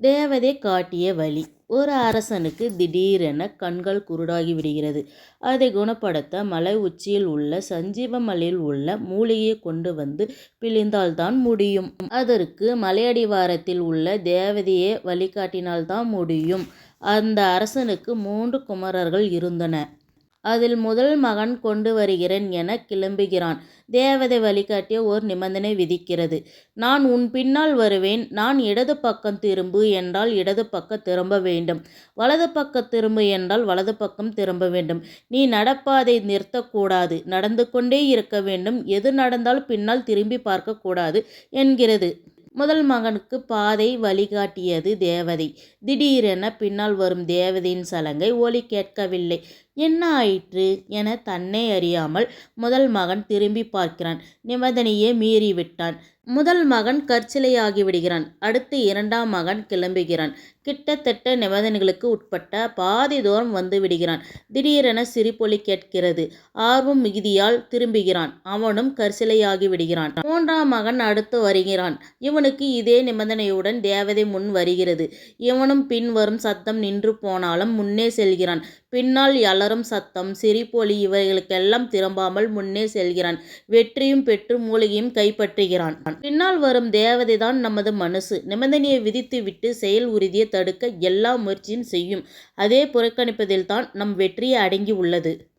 தேவதை காட்டிய வழி. ஒரு அரசனுக்கு திடீரென கண்கள் குருடாகி விடுகிறது. அதை குணப்படுத்த மலை உச்சியில் உள்ள சஞ்சீவ மலையில் உள்ள மூலிகையை கொண்டு வந்து பிழிந்தால்தான் முடியும். அதற்கு மலையடிவாரத்தில் உள்ள தேவதையே வழிகாட்டினால்தான் முடியும். அந்த அரசனுக்கு மூன்று குமரர்கள் இருந்தன. அதில் முதல் மகன் கொண்டு வருகிறேன் என கிளம்புகிறான். தேவதை வழிகாட்டிய ஓர் நிபந்தனை விதிக்கிறது. நான் உன் பின்னால் வருவேன். நான் இடது பக்கம் திரும்பு என்றால் இடது பக்கம் திரும்ப வேண்டும். வலது பக்கம் திரும்பு என்றால் வலது பக்கம் திரும்ப வேண்டும். நீ நடப்பாதை நிறுத்தக்கூடாது. நடந்து கொண்டே இருக்க வேண்டும். எது நடந்தால் பின்னால் திரும்பி பார்க்கக்கூடாது என்கிறது. முதல் மகனுக்கு பாதை வழிகாட்டியது தேவதை. திடீரென பின்னால் வரும் தேவதையின் சலங்கை ஒலி கேட்கவில்லை. என்ன ஆயிற்று என தன்னை அறியாமல் முதல் மகன் திரும்பி பார்க்கிறான். நிபந்தனையே மீறிவிட்டான். முதல் மகன் கற்சிலையாகி விடுகிறான். அடுத்து இரண்டாம் மகன் கிளம்புகிறான். கிட்டத்தட்ட நிபந்தனைகளுக்கு உட்பட்ட பாதி தூரம் வந்து விடுகிறான். திடீரென சிரிப்பொலி கேட்கிறது. ஆர்வம் மிகுதியால் திரும்புகிறான். அவனும் கற்சிலையாகி விடுகிறான். மூன்றாம் மகன் அடுத்து வருகிறான். இவனுக்கு இதே நிபந்தனையுடன் தேவதை முன் வருகிறது. இவனும் பின் வரும் சத்தம் நின்று போனாலும் முன்னே செல்கிறான். பின்னால் அலறும் சத்தம் சிரிப்பொலி இவைகளுக்கெல்லாம் திரும்பாமல் முன்னே செல்கிறான். வெற்றியும் பெற்று மூலிகையும் கைப்பற்றுகிறான். பின்னால் வரும் தேவதைதான் நமது மனசு. நிபந்தனையை விதித்துவிட்டு செயல் உறுதியை தடுக்க எல்லா முயற்சியும் செய்யும். அதே புறக்கணிப்பதில்தான் நம் வெற்றியை அடங்கி உள்ளது